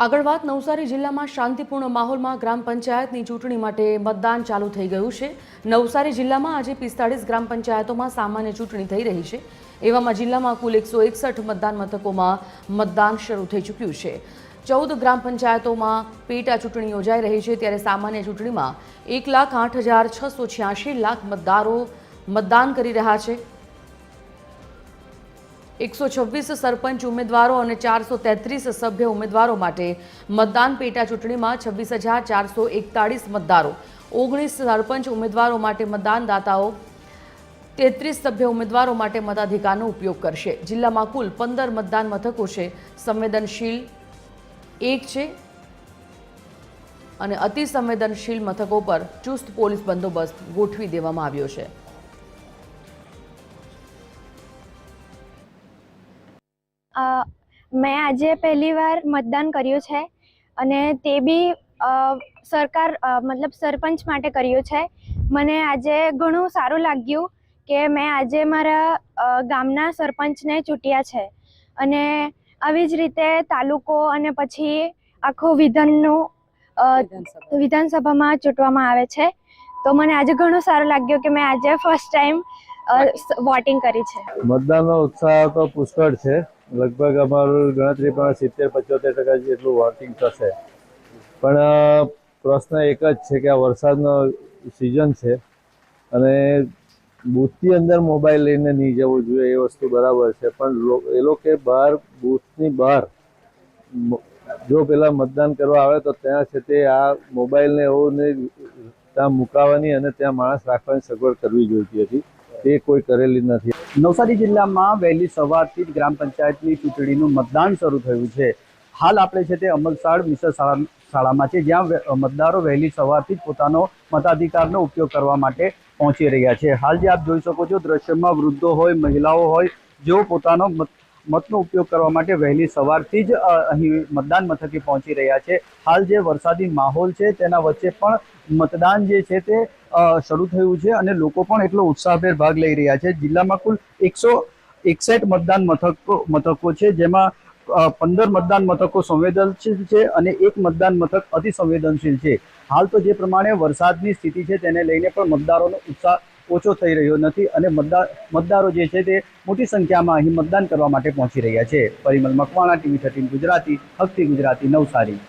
આગળ વાત, નવસારી જિલ્લામાં શાંતિપૂર્ણ માહોલમાં ગ્રામ પંચાયતની ચૂંટણી માટે મતદાન ચાલુ થઈ ગયું છે. નવસારી જિલ્લામાં આજે પિસ્તાળીસ ગ્રામ પંચાયતોમાં સામાન્ય ચૂંટણી થઈ રહી છે. એવામાં જિલ્લામાં કુલ એકસો એકસઠ મતદાન મથકોમાં મતદાન શરૂ થઈ ચૂક્યું છે. ચૌદ ગ્રામ પંચાયતોમાં પેટા ચૂંટણી યોજાઈ રહી છે. ત્યારે સામાન્ય ચૂંટણીમાં એક લાખ આઠ હજાર છસો છ્યાસી લાખ મતદારો મતદાન કરી રહ્યા છે. એકસો છવ્વીસ સરપંચ ઉમેદવારો અને ચારસો તેત્રીસ સભ્ય ઉમેદવારો માટે મતદાન પેટા ચૂંટણીમાં છવ્વીસ હજાર ચારસો એકતાળીસ મતદારો. ઓગણીસ સરપંચ ઉમેદવારો માટે મતદાનદાતાઓ, તેત્રીસ સભ્ય ઉમેદવારો માટે મતાધિકારનો ઉપયોગ કરશે. જિલ્લામાં કુલ પંદર મતદાન મથકો છે. સંવેદનશીલ એક છે અને અતિ સંવેદનશીલ મથકો પર ચુસ્ત પોલીસ બંદોબસ્ત ગોઠવી દેવામાં આવ્યો છે. મેં આજે પહેલી વાર મતદાન કર્યું છે અને તે બી અ, સરકાર મતલબ સરપંચ માટે કર્યું છે. મને આજે ઘણું સારું લાગ્યું કે મેં આજે મારા ગામના સરપંચને ચૂંટ્યા છે. અને આવી જ રીતે તાલુકો અને પછી આખું વિધાનનું વિધાનસભામાં ચૂંટવામાં આવે છે. તો મને આજે ઘણું સારું લાગ્યું કે મેં આજે ફર્સ્ટ ટાઈમ વોટિંગ કરી છે. મતદાનનો ઉત્સાહ તો પુષ્કળ છે. લગભગ અમારું ગણતરી પણ સિત્તેર, પંચોતેર ટકા જેટલું વોટિંગ થશે. પણ પ્રશ્ન એક જ છે કે આ વરસાદનો સિઝન છે અને બૂથની અંદર મોબાઈલ લઈને નહીં જવું જોઈએ એ વસ્તુ બરાબર છે. પણ એ લોકો બહાર, બૂથની બહાર જો પેલા મતદાન કરવા આવે તો ત્યાં છે તે આ મોબાઈલને એવું ને ત્યાં મુકાવાની અને ત્યાં માણસ રાખવાની સગવડ કરવી જોઈતી હતી. તે કોઈ કરેલી નથી. નવસારી જિલ્લામાં વહેલી સવારથી જ ગ્રામ પંચાયતની ચૂંટણીનું મતદાન શરૂ થયું છે. હાલ આપણે છે તે અમલસાડ મિશ્ર શાળા શાળામાં છે, જ્યાં મતદારો વહેલી સવારથી જ પોતાનો મતાધિકારનો ઉપયોગ કરવા માટે પહોંચી રહ્યા છે. હાલ જે આપ જોઈ શકો છો, દ્રશ્યમાં વૃદ્ધો હોય, મહિલાઓ હોય, જેઓ પોતાનો મત મતનો ઉપયોગ કરવા માટે વહેલી સવારથી જ અહીં મતદાન મથકે પહોંચી રહ્યા છે. હાલ જે વરસાદી માહોલ છે, તેના વચ્ચે પણ મતદાન જે છે તે શરૂ થયું છે અને લોકો પણ એટલો ઉત્સાહભેર ભાગ લઈ રહ્યા છે. જિલ્લામાં કુલ એકસો એકસઠ મતદાન મથકો મથકો છે, જેમાં પંદર મતદાન મથકો સંવેદનશીલ છે અને એક મતદાન મથક અતિ સંવેદનશીલ છે. હાલ તો જે પ્રમાણે વરસાદની સ્થિતિ છે, તેને લઈને પણ મતદારોનો ઉત્સાહ ઓછો થઈ રહ્યો નથી અને મતદાર, મતદારો જે છે તે મોટી સંખ્યામાં અહીં મતદાન કરવા માટે પહોંચી રહ્યા છે. પરિમલ મકવાણા, ટીવી થર્ટીન ગુજરાતી, હકતી ગુજરાતી, નવસારી.